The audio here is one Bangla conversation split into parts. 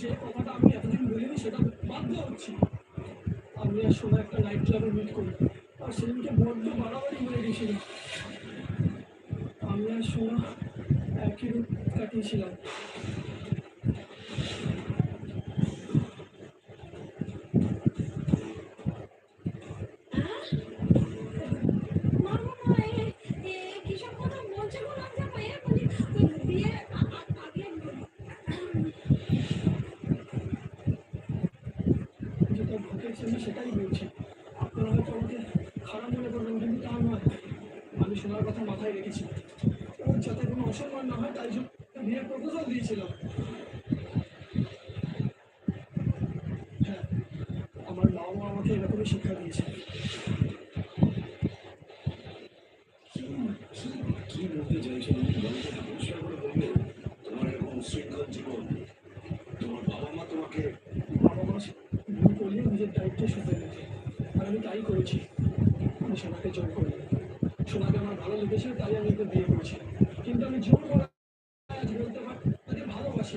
যে কথাটা আমি এতদিন বলিনি, সেটা বাধ্য হচ্ছি। আমি আর সোনা একটা নাইট ক্লাবে মিট করি আর সেদিনকে বড্ড বাড়াবাড়ি হয়ে গেছিল। আমি আর সোনা একই রূপ কাটিয়েছিলাম। আমি সোনার কথা মাথায় রেখেছি ওর যাতে কোনো অসম্মান না হয় তাই জন্য বিয়ের প্রপোজাল দিয়েছিলাম হ্যাঁ আমার বাবা মা আমাকে এরকমই শিক্ষা দিয়েছে। কি বলতে পরিষ্কার করে বলবে। তোমার এরকম জীবন তোমার বাবা মা তোমাকে বাবা মা ভুল করলে নিজের দায়িত্ব শুধরে নিতে আর আমি তাই করেছি। আমি সোনাকে জোর করি সোনাকে আমার ভালো লেগেছে, তাই আমি ওকে বিয়ে করেছি। কিন্তু আমি জোর করে বলতে পারি তাকে ভালোবাসি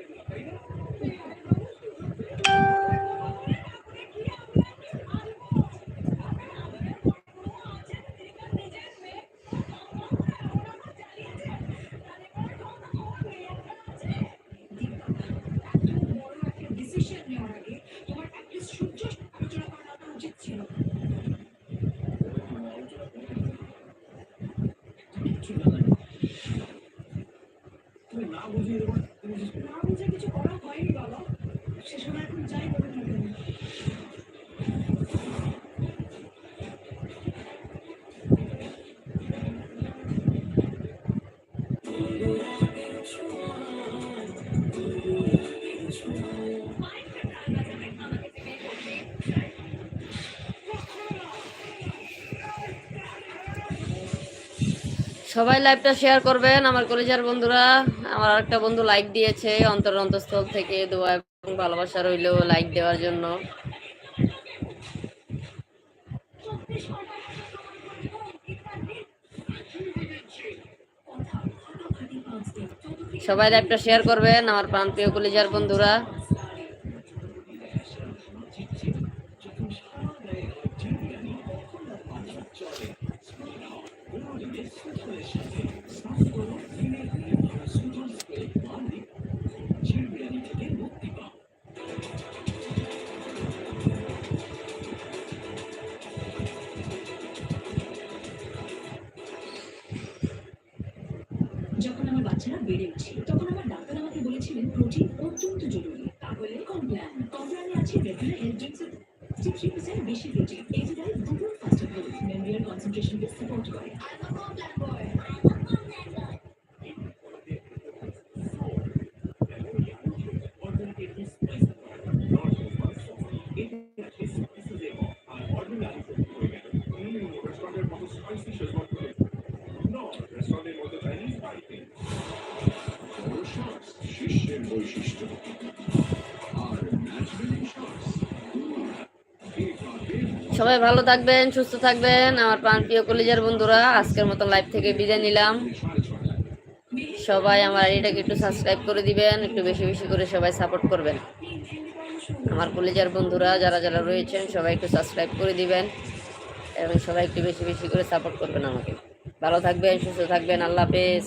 বুঝিয়ে দেবো তুমি just কিছু করা হয়নি বাবা সে সময় এখন যাই বলে থাকেন সবাই লাইভটা শেয়ার করবেন, আমার কলেজের বন্ধুরা। আমার আরেকটা বন্ধু লাইক দিয়েছে অন্তর অন্তঃস্থল থেকে দোয়া এবং ভালোবাসা রইল লাইক দেওয়ার জন্য। সবাই লাইভটা শেয়ার করবেন, আমার প্রান্তীয় কলেজের বন্ধুরা। যখন আমার বাচ্চারা বেড়ে উঠছিল তখন আমার ডাক্তার আমাকে বলেছিলেন, প্রোটিন অত্যন্ত জরুরি। তাহলে কমপ্ল্যান কমপ্ল্যানে আছে regular health drinks three percent বেশি প্রোটিন এটি তাই দুপুর গ্রোথ মেমোরিয়াল কনসেন্ট্রেশনকে বৈশিষ্ট্য। সবাই ভালো থাকবেন, সুস্থ থাকবেন। আমার প্রান্তীয় কলেজের বন্ধুরা, আজকের মতো লাইভ থেকে বিদায় নিলাম। সবাই আমার আইডিটাকে একটু সাবস্ক্রাইব করে দিবেন, একটু বেশি বেশি করে সবাই সাপোর্ট করবেন। আমার কলেজের বন্ধুরা, যারা যারা রয়েছেন, সবাই একটু সাবস্ক্রাইব করে দিবেন এবং সবাই একটু বেশি বেশি করে সাপোর্ট করবেন আমাকে। ভালো থাকবেন, সুস্থ থাকবেন, আল্লাহ হাফেজ।